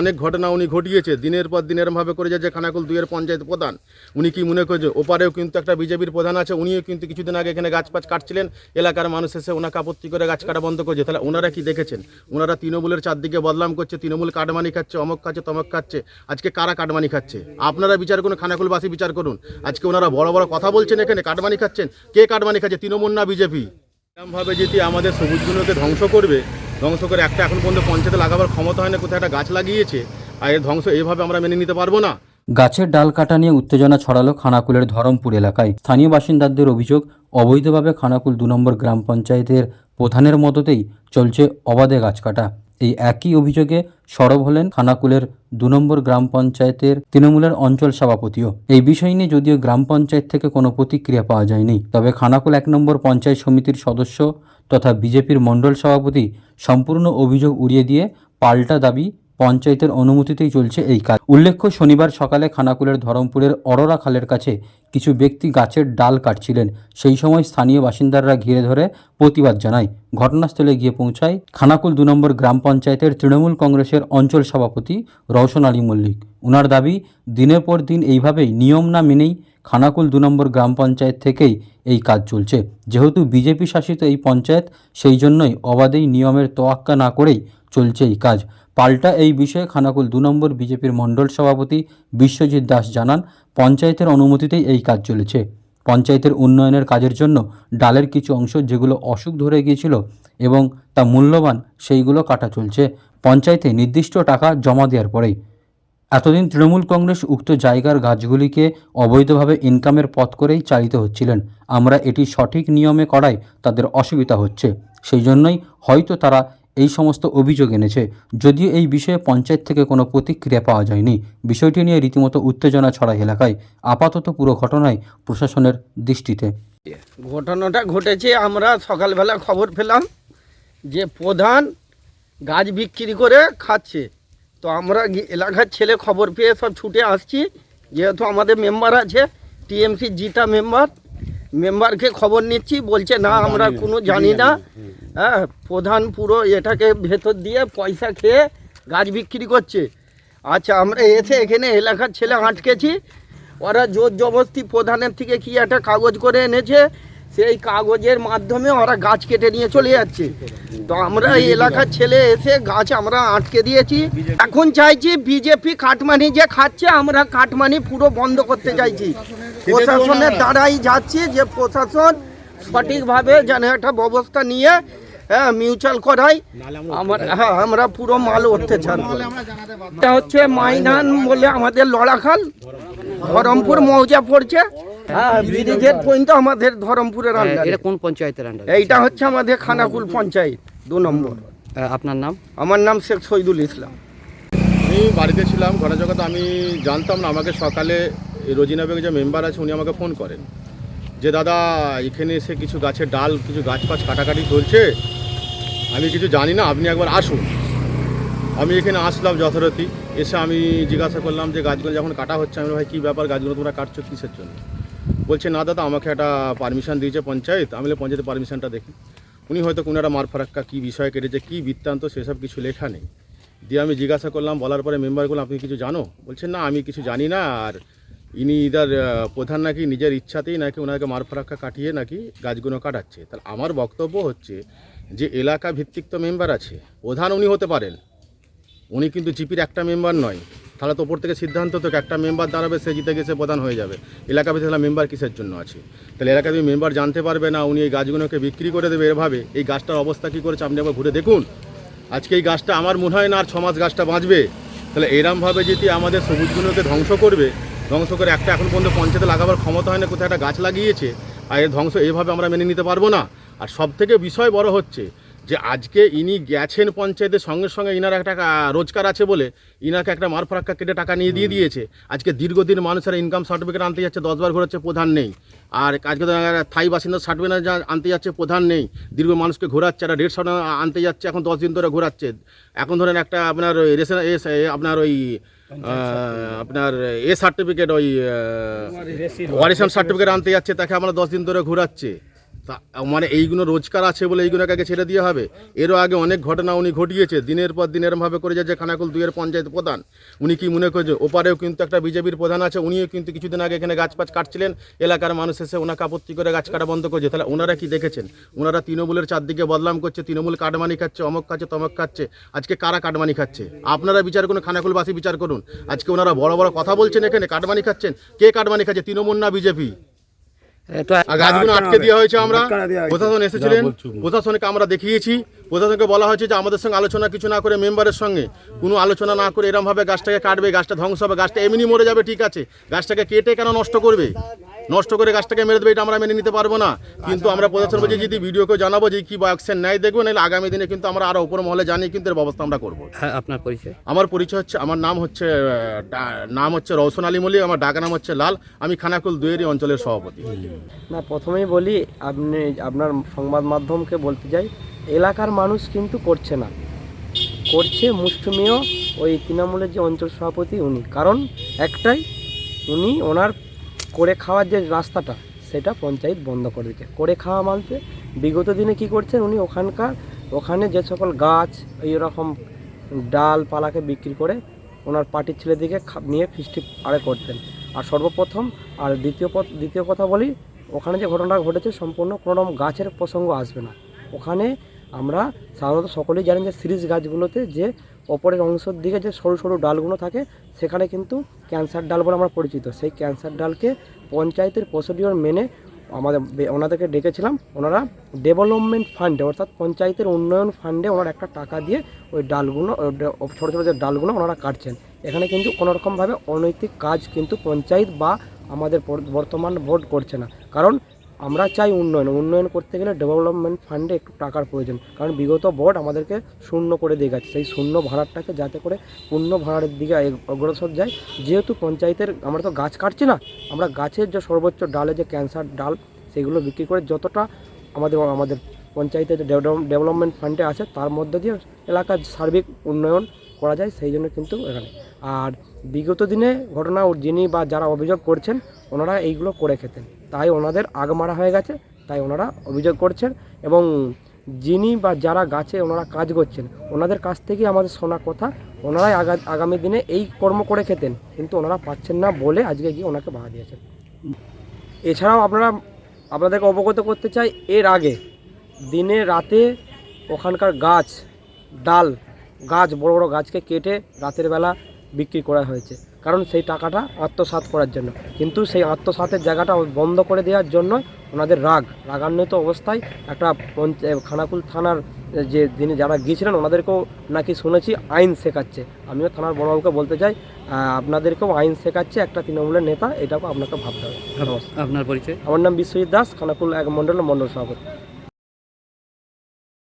অনেক ঘটনা উনি ঘটিয়েছে, দিনের পর দিন এরমভাবে করে যে খানাকুল দুইয়ের পঞ্চায়েত প্রধান। উনি কি মনে করছে? ওপারেও কিন্তু একটা বিজেপির প্রধান আছে, উনিও কিন্তু কিছুদিন আগে এখানে গাছ পাছ কাটছিলেন, এলাকার মানুষ এসে ওনাকে আপত্তি করে গাছ কাটা বন্ধ করছে। তাহলে ওনারা কি দেখেছেন? ওনারা তৃণমূলের চারদিকে বদলাম করছে, তৃণমূল কাটমানি খাচ্ছে, অমক খাচ্ছে, তমক খাচ্ছে। আজকে কারা কাটমানি খাচ্ছে? আপনারা বিচার করুন, খানাকুলবাসী বিচার করুন। আজকে ওনারা বড় বড় কথা বলছেন এখানে, কাটমানি খাচ্ছেন। কে কাটমানি খাচ্ছে? তৃণমূল না বিজেপি? এরমভাবে যদি আমাদের সবুজগুলোকে ধ্বংস করবে ধ্বংস করে একটা এখন পর্যন্ত পঞ্চায়েতে লাগাবার ক্ষমতা হয় না, কোথায় একটা গাছ লাগিয়েছে, আর এর ধ্বংস এইভাবে আমরা মেনে নিতে পারব না। গাছের ডাল কাটা নিয়ে উত্তেজনা ছড়ালো খানাকুলের ধরমপুর এলাকায়। স্থানীয় বাসিন্দাদের অভিযোগ, অবৈধভাবে খানাকুল দু নম্বর গ্রাম পঞ্চায়েতের প্রধানের মদতেই চলছে অবাধে গাছ কাটা। এই একই অভিযোগে সরব হলেন খানাকুলের দু নম্বর গ্রাম পঞ্চায়েতের তৃণমূলের অঞ্চল সভাপতিও। এই বিষয় নিয়ে যদিও গ্রাম পঞ্চায়েত থেকে কোনো প্রতিক্রিয়া পাওয়া যায়নি, তবে খানাকুল এক নম্বর পঞ্চায়েত সমিতির সদস্য তথা বিজেপির মণ্ডল সভাপতি সম্পূর্ণ অভিযোগ উড়িয়ে দিয়ে পাল্টা দাবি পঞ্চায়েতের অনুমতিতেই চলছে এই কাজ। উল্লেখ্য, শনিবার সকালে খানাকুলের ধরমপুরের অরোরা খালের কাছে কিছু ব্যক্তি গাছের ডাল কাটছিলেন। সেই সময় স্থানীয় বাসিন্দারা ঘিরে ধরে প্রতিবাদ জানায়। ঘটনাস্থলে গিয়ে পৌঁছায় খানাকুল দু নম্বর গ্রাম পঞ্চায়েতের তৃণমূল কংগ্রেসের অঞ্চল সভাপতি রওশন আলী মল্লিক। ওনার দাবি, দিনের পর দিন এইভাবেই নিয়ম না মেনেই খানাকুল দু নম্বর গ্রাম পঞ্চায়েত থেকেই এই কাজ চলছে। যেহেতু বিজেপি শাসিত এই পঞ্চায়েত, সেই জন্যই অবাধেই নিয়মের তোয়াক্কা না করেই চলছে এই কাজ। পাল্টা এই বিষয়ে খানাকুল দু নম্বর বিজেপির মণ্ডল সভাপতি বিশ্বজিৎ দাস জানান, পঞ্চায়েতের অনুমতিতেই এই কাজ চলেছে। পঞ্চায়েতের উন্নয়নের কাজের জন্য ডালের কিছু অংশ যেগুলো অসুখ ধরে গিয়েছিল এবং তা মূল্যবান, সেইগুলো কাটা চলছে। পঞ্চায়েতে নির্দিষ্ট টাকা জমা দেওয়ার পরেই এতদিন তৃণমূল কংগ্রেস উক্ত জায়গার গাছগুলিকে অবৈধভাবে ইনকামের পথ করেই চালিত হচ্ছিলেন। আমরা এটি সঠিক নিয়মে করায় তাদের অসুবিধা হচ্ছে। সেই জন্যই হয়তো তারা এই সমস্ত অভিযোগ এনেছে। যদিও এই বিষয়ে পঞ্চায়েত থেকে কোনো প্রতিক্রিয়া পাওয়া যায়নি। বিষয়টি নিয়ে রীতিমতো উত্তেজনা ছড়ায় এলাকায়। আপাতত পুরো ঘটনায় প্রশাসনের দৃষ্টিতে। ঘটনাটা ঘটেছে, আমরা সকালবেলা খবর পেলাম যে প্রধান গাছ বিক্রি করে খাচ্ছে। তো আমরা এলাকার ছেলে খবর পেয়ে সব ছুটে আসছি। যেহেতু আমাদের মেম্বার আছে টিএমসি জিতা মেম্বার মেম্বারকে খবর নিচ্ছি বলছে না আমরা কোনো জানি না হ্যাঁ প্রধান পুরো এটাকে ভেতর দিয়ে পয়সা খেয়ে গাছ বিক্রি করছে। আচ্ছা আমরা এসে এখানে এলাকার ছেলে আটকেছি। ওরা জোর জবরদস্তি প্রধানের থেকে কি একটা কাগজ করে এনেছে। সেই কাগজের মাধ্যমে ওরা গাছ কেটে নিয়ে চলে যাচ্ছে। তো আমরা এই এলাকার ছেলে এসে গাছ আমরা আটকে দিয়েছি। এখন চাইছি বিজেপি কাটমানি যে খাচ্ছে, আমরা কাটমানি পুরো বন্ধ করতে চাইছি। প্রশাসনের দ্বারাই যাচ্ছি যে প্রশাসন সঠিকভাবে যেন একটা ব্যবস্থা নিয়ে হ্যাঁ মিউচুয়াল করাই আমার হ্যাঁ আমরা পুরো মাল চান এটা হচ্ছে মাইনান বলে আমাদের লড়াখাল। ধরমপুর মৌজা পড়ছে। ব্রিজের পর্যন্ত আমাদের ধরমপুরের হ্যাঁ, আন্ডারে। এটা কোন পঞ্চায়েতের আন্ডারে। এইটা হচ্ছে আমাদের খানাকুল পঞ্চায়েত দু নম্বর। আপনার নাম? আমার নাম শেখ শহীদুল ইসলাম। আমি বাড়িতে ছিলাম ঘটনা জগৎ আমি জানতাম না আমাকে সকালে এই রোজিনা বেগ যে মেম্বার আছে উনি আমাকে ফোন করেন। যে দাদা এখানে এসে কিছু গাছের ডাল কিছু গাছ ফাছ কাটাকাটি চলছে। আমি কিছু জানি না আপনি একবার আসুন। আমি এখানে আসলাম যথারীতি এসে আমি জিজ্ঞাসা করলাম যে গাছগুলো যখন কাটা হচ্ছে? আমি ভাই কী ব্যাপার? গাছগুলো তোমরা কাটছো কিসের জন্য? বলছে না দাদা আমাকে একটা পারমিশন দিয়েছে পঞ্চায়েত আমি বললাম, পঞ্চায়েতের পারমিশনটা দেখি। উনি হয়তো কোনো একটা মার ফারাক্কা কী বিষয় কেটেছে কী বৃত্তান্ত সেসব কিছু লেখা নেই। দিয়ে আমি জিজ্ঞাসা করলাম বলার পরে মেম্বারগুলো আপনি কিছু জানো? বলছেন না আমি কিছু জানি না আর ইনি ইদার প্রধান নাকি নিজের ইচ্ছাতেই নাকি ওনাকে মার ফারাক্কা কাটিয়ে নাকি গাছগুলো কাটাচ্ছে। তাহলে আমার বক্তব্য হচ্ছে যে এলাকা ভিত্তিক তো মেম্বার আছে প্রধান উনি হতে পারেন উনি কিন্তু জিপির একটা মেম্বার নয়। তাহলে তো ওপর থেকে সিদ্ধান্ত তো একটা মেম্বার দাঁড়াবে, সে জিতে গেছে, প্রধান হয়ে যাবে। এলাকা ভিত্তিক তাহলে মেম্বার কিসের জন্য আছে? তাহলে এলাকা তুমি মেম্বার জানতে পারবে না, উনি এই গাছগুলোকে বিক্রি করে দেবে এভাবে। এই গাছটার অবস্থা কী করেছে আপনি একবার ঘুরে দেখুন। আজকে এই গাছটা আমার মনে হয় না আর ছ মাস গাছটা বাঁচবে। তাহলে এরমভাবে যদি আমাদের সবুজগুলোকে ধ্বংস করবে, ধ্বংস করে একটা এখন পর্যন্ত পঞ্চায়েতে লাগাবার ক্ষমতা হয় না, কোথায় একটা গাছ লাগিয়েছে, আর এর ধ্বংস এইভাবে আমরা মেনে নিতে পারব না। আর সব থেকে বিষয় বড় হচ্ছে যে আজকে ইনি গেছেন পঞ্চায়েতের সঙ্গে সঙ্গে ইনার একটা রোজগার আছে বলে ইনাকে একটা মার ফারাক্কা কেটে টাকা নিয়ে দিয়ে দিয়েছে। আজকে দীর্ঘদিন মানুষের ইনকাম সার্টিফিকেট আনতে যাচ্ছে দশবার ঘোরাচ্ছে প্রধান নেই। আর আজকে থাই বাসিন্দা সার্টিফিকেট আনতে যাচ্ছে প্রধান নেই। দীর্ঘ মানুষকে ঘোরাচ্ছে একটা সার্ট আনতে যাচ্ছে এখন দশ দিন ধরে ঘোরাচ্ছে। এখন ধরেন একটা আপনার ওই রেশন আপনার ওই আপনার এ সার্টিফিকেট ওই ওয়ারিশন সার্টিফিকেট আনতে যাচ্ছে তাকে আমরা দশ দিন ধরে ঘোরাচ্ছে। তা মানে এইগুলো রোজগার আছে বলে এইগুলোকে আগে ছেড়ে দিয়ে হবে। এরও আগে অনেক ঘটনা উনি ঘটিয়েছে, দিনের পর দিন এরমভাবে করে যায় যে খানাকুল দুইয়ের পঞ্চায়েত প্রধান। উনি কি মনে করছে, ওপারেও কিন্তু একটা বিজেপির প্রধান আছে, উনিও কিন্তু কিছুদিন আগে এখানে গাছ পাছ কাটছিলেন, এলাকার মানুষ এসে ওনাকে আপত্তি করে গাছ কাটা বন্ধ করছে। তাহলে ওনারা কি দেখেছেন? ওনারা তৃণমূলের চারদিকে বদলাম করছে, তৃণমূল কাটমানি খাচ্ছে, অমক খাচ্ছে, তমক খাচ্ছে। আজকে কারা কাটমানি খাচ্ছে? আপনারা বিচার করুন, খানাকুলবাসী বিচার করুন। আজকে ওনারা বড় বড় কথা বলছেন এখানে, কাটমানি খাচ্ছেন। কে কাটমানি খাচ্ছে? তৃণমূল না বিজেপি? তো গাছগুলো আটকে দেওয়া হয়েছে আমরা। প্রশাসন এসেছিলেন। প্রশাসনকে আমরা দেখিয়েছি। প্রশাসনকে বলা হয়েছে যে আমাদের সঙ্গে আলোচনা কিছু না করে মেম্বারের সঙ্গে। কোনো আলোচনা না করে এরমভাবে গাছটাকে কাটবে গাছটা ধ্বংস হবে গাছটা এমনি মরে যাবে ঠিক আছে। গাছটাকে কেটে কেন নষ্ট করবে? নষ্ট করে গাছটাকে মেরে দেবে এটা আমরা মেনে নিতে পারব না। কিন্তু আমরা প্রশাসন বলছি যদি ভিডিওকে জানাব যে কি বা অ্যাকশন নেয়। দেখব নাহলে আগামী দিনে কিন্তু আমরা আরও উপর মহলে জানিয়ে কিন্তু এর ব্যবস্থা আমরা করব। হ্যাঁ, আপনার পরিচয়? আমার পরিচয় হচ্ছে আমার নাম হচ্ছে ডা- নাম হচ্ছে রওশন আলী মল্লিক আমার ডাকা নাম হচ্ছে লাল। আমি খানাকুল দুয়েরি অঞ্চলের সভাপতি। না প্রথমেই বলি আপনি আপনার সংবাদ মাধ্যমকে বলতে চাই এলাকার মানুষ কিন্তু করছে না। করছে মুষ্টিমেয় ওই তৃণমূলের যে অঞ্চল সভাপতি উনি। কারণ একটাই উনি ওনার করে খাওয়ার যে রাস্তাটা, সেটা পঞ্চায়েত বন্ধ করে দিচ্ছে। করে খাওয়া মানতে বিগত দিনে কি করছেন উনি? ওখানকার, ওখানে যে সকল গাছ এই রকম ডাল পালাকে বিক্রি করে ওনার পার্টির ছেলেদিকে নিয়ে ফিস্টি আরে করতেন। আর সর্বপ্রথম আর দ্বিতীয় পথ, দ্বিতীয় কথা বলি, ওখানে যে ঘটনাটা ঘটেছে, সম্পূর্ণ কোনো রকম গাছের প্রসঙ্গ আসবে না। ওখানে আমরা সাধারণত সকলেই জানেন যে সিরিজ গাছগুলোতে যে ওপরের অংশের দিকে যে সরু সরু ডালগুলো থাকে, সেখানে কিন্তু ক্যান্সার ডাল বলে আমরা পরিচিত। সেই ক্যান্সার ডালকে পঞ্চায়েতের প্রসিডিওর মেনে আমাদের ওনাদেরকে ডেকেছিলাম। ওনারা ডেভেলপমেন্ট ফান্ডে, অর্থাৎ পঞ্চায়েতের উন্নয়ন ফান্ডে ওনারা একটা টাকা দিয়ে ওই ডালগুলো ছোটো ছোটো যে ডালগুলো ওনারা কাটছেন। এখানে কিন্তু কোনোরকমভাবে অনৈতিক কাজ কিন্তু পঞ্চায়েত বা আমাদের বর্তমান ভোট করছে না। কারণ আমরা চাই উন্নয়ন। উন্নয়ন করতে গেলে ডেভেলপমেন্ট ফান্ডে একটু টাকার প্রয়োজন। কারণ বিগত বোর্ড আমাদেরকে শূন্য করে দিয়ে গেছে। সেই শূন্য ভাড়াটাকে যাতে করে পূর্ণ ভাড়ার দিকে অগ্রসর যায়। যেহেতু পঞ্চায়েতের আমরা তো গাছ কাটছি না, আমরা গাছের যে সর্বোচ্চ ডালে যে ক্যান্সার ডাল, সেগুলো বিক্রি করে যতটা আমাদের আমাদের পঞ্চায়েতের যে ডেভেলপমেন্ট ফান্ডে আছে, তার মধ্যে দিয়ে এলাকার সার্বিক উন্নয়ন করা যায়, সেই জন্য কিন্তু এখানে। আর বিগত দিনে ঘটনা, যিনি বা যারা অভিযোগ করছেন, ওনারা এইগুলো করে খেতেন। তাই ওনাদের আগ মারা হয়ে গেছে, তাই ওনারা অভিযোগ করছেন এবং যিনি বা যারা গাছে ওনারা কাজ করছেন, ওনাদের কাছ থেকে আমাদের শোনা কথা, ওনারাই আগা, আগামী দিনে এই কর্ম করে খেতেন, কিন্তু ওনারা পাচ্ছেন না বলে আজকে গিয়ে ওনাকে বাধা দিয়েছেন। এছাড়াও আপনারা, আপনাদেরকে অবগত করতে চাই, এর আগে দিনে রাতে ওখানকার গাছ, ডাল গাছ বড় বড় গাছকে কেটে রাতের বেলা বিক্রি করা হয়েছে। কারণ সেই টাকাটা আত্মসাৎ করার জন্য। কিন্তু সেই আত্মসাতের জায়গাটা বন্ধ করে দেওয়ার জন্য ওনাদের রাগ। রাগান্বিত অবস্থায় একটা খানাকুল থানার যে যিনি যারা গিয়েছিলেন ওনাদেরকেও নাকি শুনেছি আইন শেখাচ্ছে। আমিও থানার বড়বাবুকে বলতে চাই আপনাদেরকেও আইন শেখাচ্ছে একটা তৃণমূলের নেতা এটাকেও আপনাকে ভাবতে হবে। নমস্কার আপনার পরিচয়? আমার নাম বিশ্বজিৎ দাস খানাকুল এক মণ্ডল মণ্ডল সভাপতি।